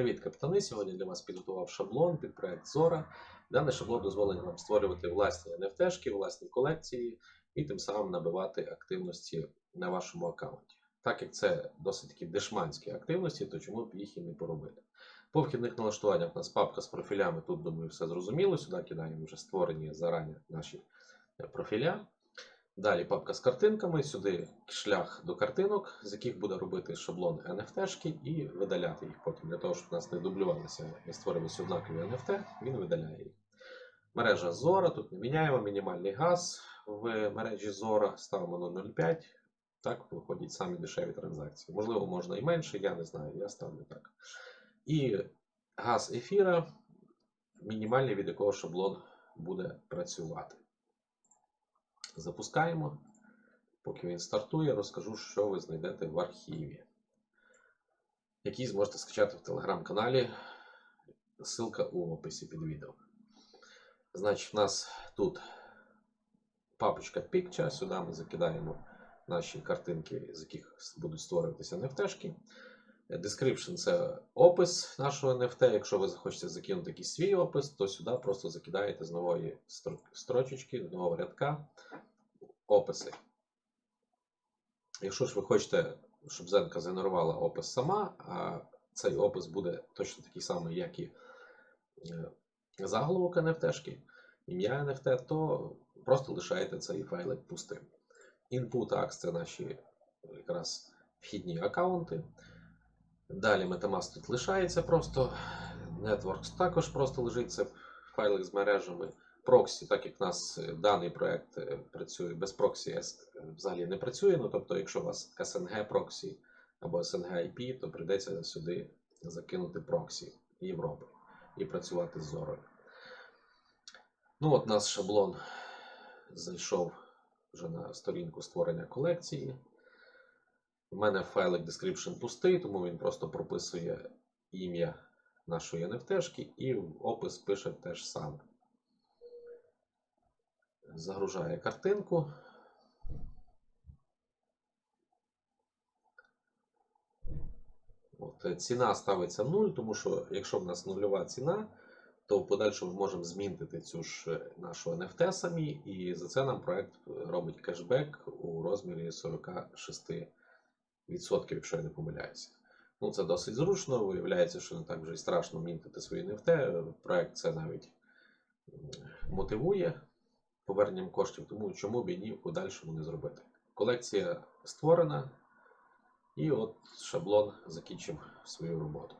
Привіт, капітани! Сьогодні для вас підготував шаблон під проект Zora. Даний шаблон дозволить вам створювати власні NFT-шки, власні колекції і тим самим набивати активності на вашому аккаунті. Так як це досить такі дешманські активності, то чому б їх і не поробити? По вхідних налаштуваннях у нас папка з профілями, тут, думаю, все зрозуміло. Сюди кидаємо вже створені зарані наші профіля. Далі папка з картинками, сюди шлях до картинок, з яких буде робити шаблон NFT-шки і видаляти їх потім, для того, щоб у нас не дублювалися, не створилися однакові NFT, він видаляє їх. Мережа Zora, тут не міняємо мінімальний газ в мережі Zora, ставимо на 0,5. Так виходять самі дешеві транзакції. Можливо, можна і менше, я не знаю, я ставлю так. І газ ефіра, мінімальний, від якого шаблон буде працювати. Запускаємо. Поки він стартує, розкажу, що ви знайдете в архіві, який зможете скачати в телеграм-каналі. Ссылка у описі під відео. Значить, в нас тут папочка Picture. Сюди ми закидаємо наші картинки, з яких будуть створюватися NFT-шки. Description це опис нашого NFT. Якщо ви захочете закинути якийсь свій опис, то сюди просто закидаєте з нової строчечки, з нового рядка описи. Якщо ж ви хочете, щоб Зенка згенерувала опис сама, а цей опис буде точно такий самий, як і е, заголовок NFT, ім'я NFT, то просто лишаєте цей файлик пустим. Input Ax це наші якраз вхідні аккаунти. Далі Metamask тут лишається просто. Networks також просто лежить це файлик з мережами. Проксі, так як у нас даний проект е, працює без проксі, е, взагалі не працює. Ну, тобто, якщо у вас SNG проксі або SNG IP, то прийдеться сюди закинути проксі Європи і працювати з зорою. Ну, от наш шаблон зайшов вже на сторінку створення колекції. У мене файлик description пустий, тому він просто прописує ім'я нашої NFT і опис пише те ж саме. Загружає картинку. От, Ціна ставиться 0, тому що якщо в нас нульова ціна, то в подальшому ми можемо змінити цю ж е, нашу NFT самі, і за це нам проект робить кешбек у розмірі 46%, якщо я не помиляюся. Ну, Це досить зручно, виявляється, що не так вже і страшно мінтити свої NFT. Проект це навіть мотивує поверненням коштів, тому чому б і ні в подальшому не зробити. Колекція створена, і от шаблон закінчив свою роботу.